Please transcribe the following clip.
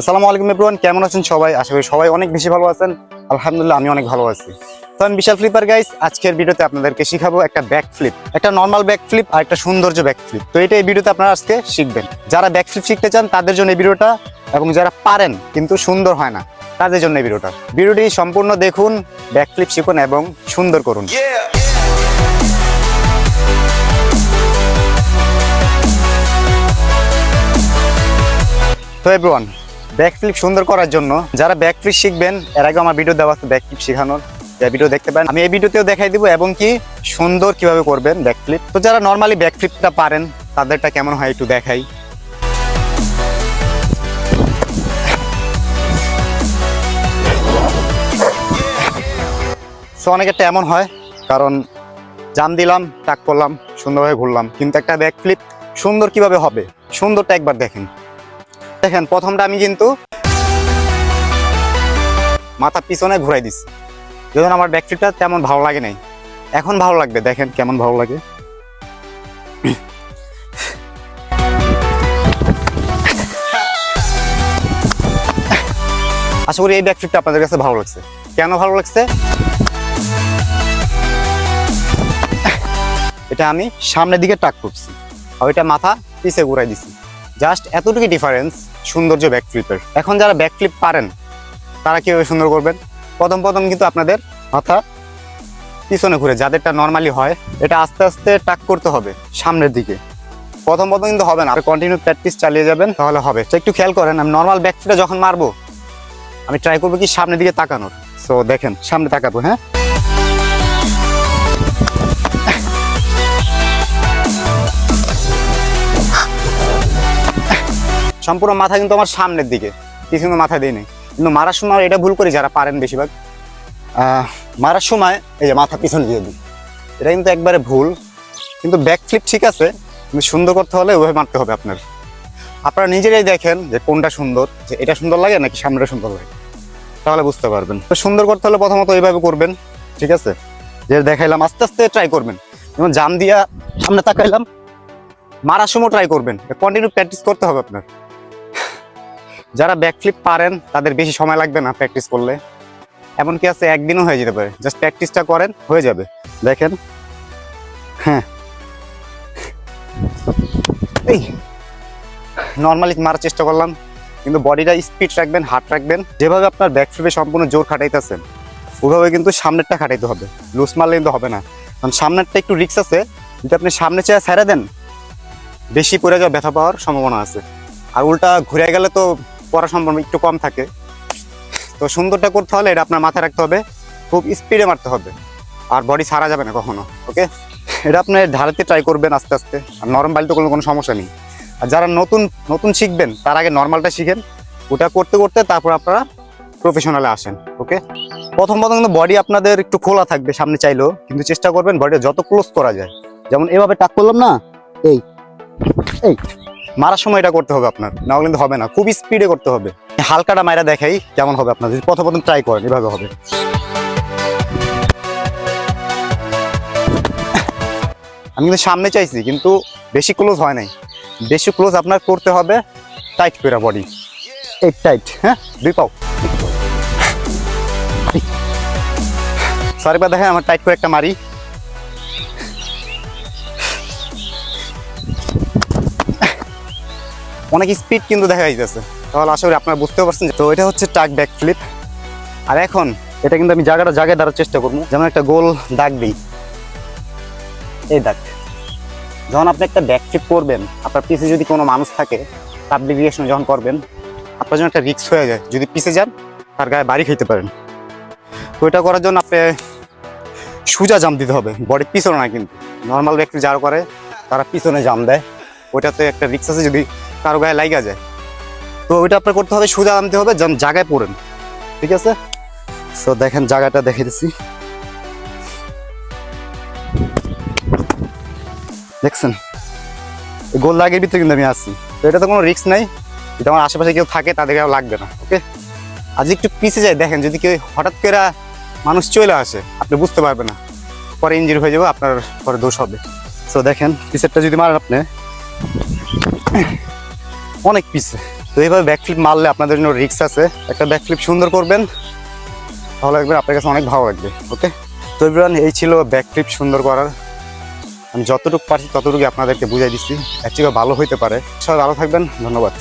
আসসালামু আলাইকুম এভরিওয়ান কেমন আছেন সবাই? আশা করি সবাই অনেক বেশি ভালো আছেন। আলহামদুলিল্লাহ, আমি অনেক ভালো আছি। তো আমি বিশাল ফ্লিপার গাইস আজকের ভিডিওতে আপনাদেরকে শিখাবো একটা ব্যাক ফ্লিপ একটা নর্মাল ব্যাক ফ্লিপ আর একটা সৌন্দর্য ব্যাক ফ্লিপ তো এটা এই ভিডিওতে আপনারা আজকে শিখবেন। যারা ব্যাক ফ্লিপ শিখতে চান, তাদের জন্য এই ভিডিওটা, এবং যারা পারেন, কিন্তু সুন্দর হয় না, তাদের জন্য এই ভিডিওটা। ভিডিওটি সম্পূর্ণ দেখুন ব্যাক ফ্লিপ শিখুন এবং সুন্দর করুন। তো এভরিওয়ান ব্যাক ফ্লিপ সুন্দর করার জন্য। যারা ব্যাকফ্লিপ শিখবেন, এর আগে আমার ভিডিও দেওয়া আছে ব্যাক ফ্লিপ শেখানোর। এই ভিডিও দেখতে পারেন। আমি এই ভিডিওতেও দেখাই দিব এবং কি সুন্দর কীভাবে করবেন ব্যাকফ্লিপ তো যারা নর্মালি ব্যাকফ্লিপটা পারেন, তাদেরটা কেমন হয় একটু দেখাই। সো অনেকেরটা এমন হয়, কারণ জাম দিলাম, টাক করলাম, সুন্দরভাবে ঘুরলাম। কিন্তু একটা ব্যাকফ্লিপ সুন্দর কীভাবে হবে, সুন্দরটা একবার দেখেন। দেখেন, প্রথমটা আমি কিন্তু মাথা পিছনে ঘুরাই দিচ্ছি যখন আমার ব্যাকফ্লিপটা তেমন ভালো লাগে নাই। এখন ভালো লাগবে, দেখেন কেমন ভালো লাগে। আশা করি এই ব্যাকফ্লিপটা আপনাদের কাছে ভালো লাগছে। কেন ভালো লাগছে? এটা আমি সামনের দিকে টাক করছি। আর এটা মাথা পিছে ঘুরাই দিছি। জাস্ট এতটুকু ডিফারেন্স সৌন্দর্য ব্যাকফ্লিপের এখন যারা ব্যাকফ্লিপ পারেন, তারা কীভাবে সুন্দর করবেন? প্রথম প্রথম কিন্তু আপনাদের মাথা পিছনে ঘুরে, যাদেরটা নর্মালি হয়, এটা আস্তে আস্তে টাক করতে হবে সামনের দিকে। প্রথম প্রথম কিন্তু হবে না। আর কন্টিনিউ প্র্যাকটিস চালিয়ে যাবেন, তাহলে হবে। তো একটু খেয়াল করেন, আমি নর্মাল ব্যাকফ্লিপটা যখন মারবো, আমি ট্রাই করব কি সামনের দিকে তাকানোর। সো দেখেন, সামনে তাকাবো হ্যাঁ? সম্পূর্ণ মাথা কিন্তু আমার সামনের দিকে। পিছনে মাথা দিই কিন্তু মারার সময় এটা ভুল করি যারা পারেন বেশিরভাগ। মারার সময় এই যে মাথা পিছন দিয়ে দিই। এটা কিন্তু একবারে ভুল। কিন্তু ব্যাক ফ্লিপ ঠিক আছে। কিন্তু সুন্দর করতে হলে ওইভাবে মারতে হবে আপনার। আপনারা নিজেরাই দেখেন যে কোনটা সুন্দর, যে এটা সুন্দর লাগে নাকি সামনেটা সুন্দর লাগে। তাহলে বুঝতে পারবেন। তো সুন্দর করতে হলে প্রথমত এইভাবে করবেন, ঠিক আছে? যে দেখাইলাম, আস্তে আস্তে ট্রাই করবেন। যেমন জাম দিয়া সামনে তাকাইলাম, মারার সময় ট্রাই করবেন। কন্টিনিউ প্র্যাকটিস করতে হবে আপনার। যারা ব্যাকফ্লিপ পারেন, তাদের বেশি সময় লাগবে না প্র্যাকটিস করলে। এমনকি আছে, একদিনও হয়ে যেতে পারে। জাস্ট প্র্যাকটিসটা করেন, হয়ে যাবে। দেখেন। হ্যাঁ। এই নর্মালি মারার চেষ্টা করলাম। কিন্তু বডিটা স্পিড রাখবেন হার্ট রাখবেন। যেভাবে আপনার ব্যাকফ্লিপে সম্পূর্ণ জোর খাটাইতেছেন, ওভাবে কিন্তু সামনেরটা খাটাইতে হবে। লুজ মারলে কিন্তু হবে না। কারণ সামনেরটা একটু রিক্স আছে। যদি আপনি সামনে চেয়ে ছেড়ে দেন, বেশি পড়ে যাওয়া ব্যথা পাওয়ার সম্ভাবনা আছে। আর উল্টা ঘুরে গেলে তো পড়া সম্ভাবনা একটু কম থাকে। তো সুন্দরটা করতে হলে এটা আপনার মাথায় রাখতে হবে, খুব স্পিডে মারতে হবে। আর বডি ছাড়া যাবে না কখনো ওকে এটা আপনি ঢালাতে ট্রাই করবেন আস্তে আস্তে, আর নরম বালিতে করলে কোনো সমস্যা নেই। আর যারা নতুন নতুন শিখবেন, তার আগে নর্মালটা শিখেন, ওটা করতে করতে তারপর আপনারা প্রফেশনালে আসেন ওকে প্রথম প্রথম কিন্তু বডি আপনাদের একটু খোলা থাকবে সামনে চাইলেও, কিন্তু চেষ্টা করবেন বডিটা যত ক্লোজ করা যায়। যেমন এভাবে টাক করলাম না, এই এই। মারার সময় এটা করতে হবে আপনার না কিন্তু হবে না, খুব স্পিডে করতে হবে। হালকাটা মায়েরা দেখাই কেমন হবে আপনার, যদি প্রথম প্রথম ট্রাই করেন, এভাবে হবে। আমি কিন্তু সামনে চাইছি, কিন্তু বেশি ক্লোজ হয় নাই। বেশি ক্লোজ আপনার করতে হবে টাইট করে বডি এই টাইট হ্যাঁ? দুই পাও। সরি বা দেখেন আমার টাইট করে একটা মারি। অনেক স্পিড কিন্তু দেখা যাইতেছে। তাহলে আশা করি আপনারা বুঝতে পারছেন তো এটা হচ্ছে টাক ব্যাক ফ্লিপ আর এখন এটা কিন্তু আমি জায়গাটা জায়গায় দাঁড়ার চেষ্টা করব। যেমন একটা গোল দাগ দিই। এই দাগ। যখন আপনি একটা ব্যাক ফ্লিপ করবেন, আপনার পিছে যদি কোনো মানুষ থাকে পাবলিক রিয়েকশন যখন করবেন, আপনার জন্য একটা রিস্ক হয়ে যায়। যদি পিছে যান, তার গায়ে বাড়ি খেতে পারেন। তো এটা করার জন্য আপনি সোজা জাম দিতে হবে। বডি পিছনে না কিন্তু। নর্মাল ব্যক্তি যারা করে, তারা পিছনে জাম দেয়। ওইটাতে একটা রিক্স আছে যদি কারও গায়ে লাগা যায়। তো ওইটা আপনার করতে হবে, সোজা আনতে হবে, যেন জায়গায় পড়েন। ঠিক আছে? সো দেখেন, জায়গাটা দেখে দিচ্ছি। দেখছেন? গোল লাগের ভিতরে কিন্তু আমি আসছি তো এটা তো কোনো রিস্ক নাই। যদি আমার আশেপাশে কেউ থাকে তাদেরকে আর লাগবে না ওকে আজ একটু পিছিয়ে যায় দেখেন, যদি কেউ হঠাৎ করে মানুষ চলে আসে, আপনি বুঝতে পারবেন না। পরে ইঞ্জুরি হয়ে যাবে, আপনার পরে দোষ হবে। সো দেখেন, পিসেরটা যদি মারেন আপনি। অনেক পিছে তো এইভাবে ব্যাকফ্লিপ মারলে আপনাদের জন্য রিক্স আছে। একটা ব্যাকফ্লিপ সুন্দর করবেন ভালো লাগবে আপনার কাছে অনেক ভালো লাগবে ওকে তো এবার এই ছিল ব্যাকফ্লিপ সুন্দর করার। আমি যতটুকু পারছি ততটুকু আপনাদেরকে বুঝাই দিচ্ছি। অ্যাকচুয়ালি ভালো হইতে পারে। সবাই ভালো থাকবেন, ধন্যবাদ।